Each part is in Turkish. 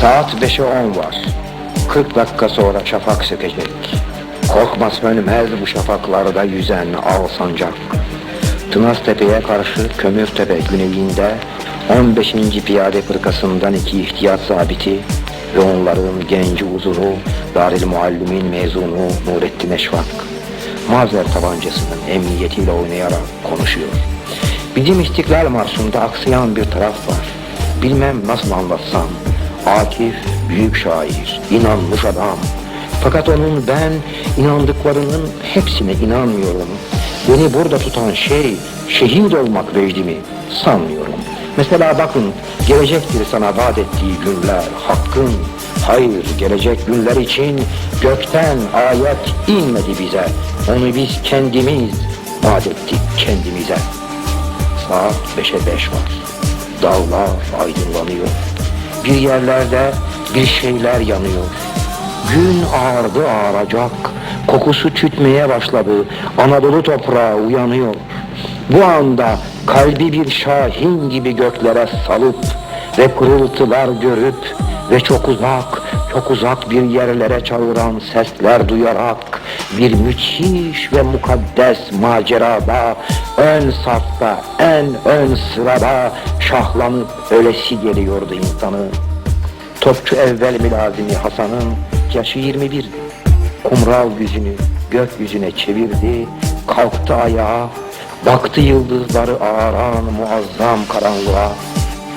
Saat 5'e 10 var. 40 dakika sonra şafak sökecek. Korkmaz sönmez bu şafaklarda yüzen al sancak. Tınaztepe'ye karşı Kömürtepe güneyinde 15. Piyade Fırkası'ndan iki ihtiyat zabiti ve onların genci uzunu Daril Muallimin mezunu Nurettin Eşvak. Mazer tabancasının emniyetiyle oynayarak konuşuyor. Bizim İstiklal Marşı'nda aksayan bir taraf var. Bilmem nasıl anlatsam. Akif büyük şair, inanmış adam. Fakat onun ben inandıklarının hepsine inanmıyorum. Beni burada tutan şey şehit olmak vecdi mi? Sanmıyorum. Mesela bakın gelecektir sana vaat ettiği günler hakkın. Hayır gelecek günler için gökten ayet inmedi bize. Onu biz kendimiz vaat ettik kendimize. Saat beşe beş var. Dağlar aydınlanıyor. Bir yerlerde bir şeyler yanıyor. Gün ağardı ağaracak. Kokusu tütmeye başladı. Anadolu toprağı uyanıyor. Bu anda kalbi bir şahin gibi göklere salıp ve pırıltılar görüp ve çok uzak, çok uzak bir yerlere çağıran sesler duyarak bir müthiş ve mukaddes macerada ön safta, en ön sırada şahlanıp ölesi geliyordu insanı. Topçu evvel milazimi Hasan'ın yaşı 21'di. Kumral yüzünü gökyüzüne çevirdi, kalktı ayağa, baktı yıldızları ağaran muazzam karanlığa.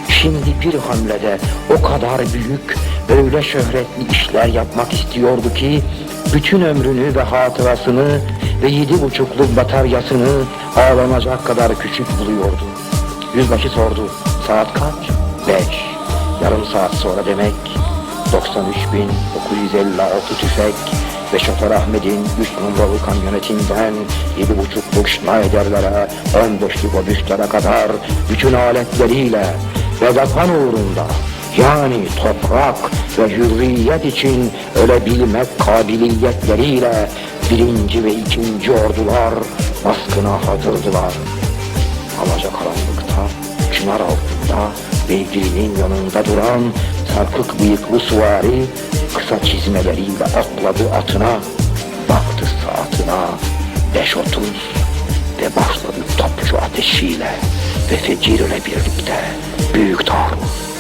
Şimdi bir hamlede o kadar büyük, öyle şöhretli işler yapmak istiyordu ki, bütün ömrünü ve hatırasını ve yedi buçukluk bataryasını ağlanacak kadar küçük buluyordu. Yüzbaşı sordu, saat kaç? Beş. Yarım saat sonra demek 93.956 tüfek ve Şoför Ahmet'in 3 numaralı kamyonetinden 7.5'luk Schneider'lere 15'lik obüslere kadar bütün aletleriyle ve vatan uğrunda yani toprak ve hürriyet için ölebilmek kabiliyetleriyle birinci ve ikinci ordular baskına hazırdılar. Alacakaranlıkta, çınar altında, beygirinin yanında duran sarkık bıyıklı suvari Kısa çizmeleriyle atladı atına, baktı saatına, beş otuz ve başladı topçu ateşiyle ve fecirle birlikte. Büyük taarruz.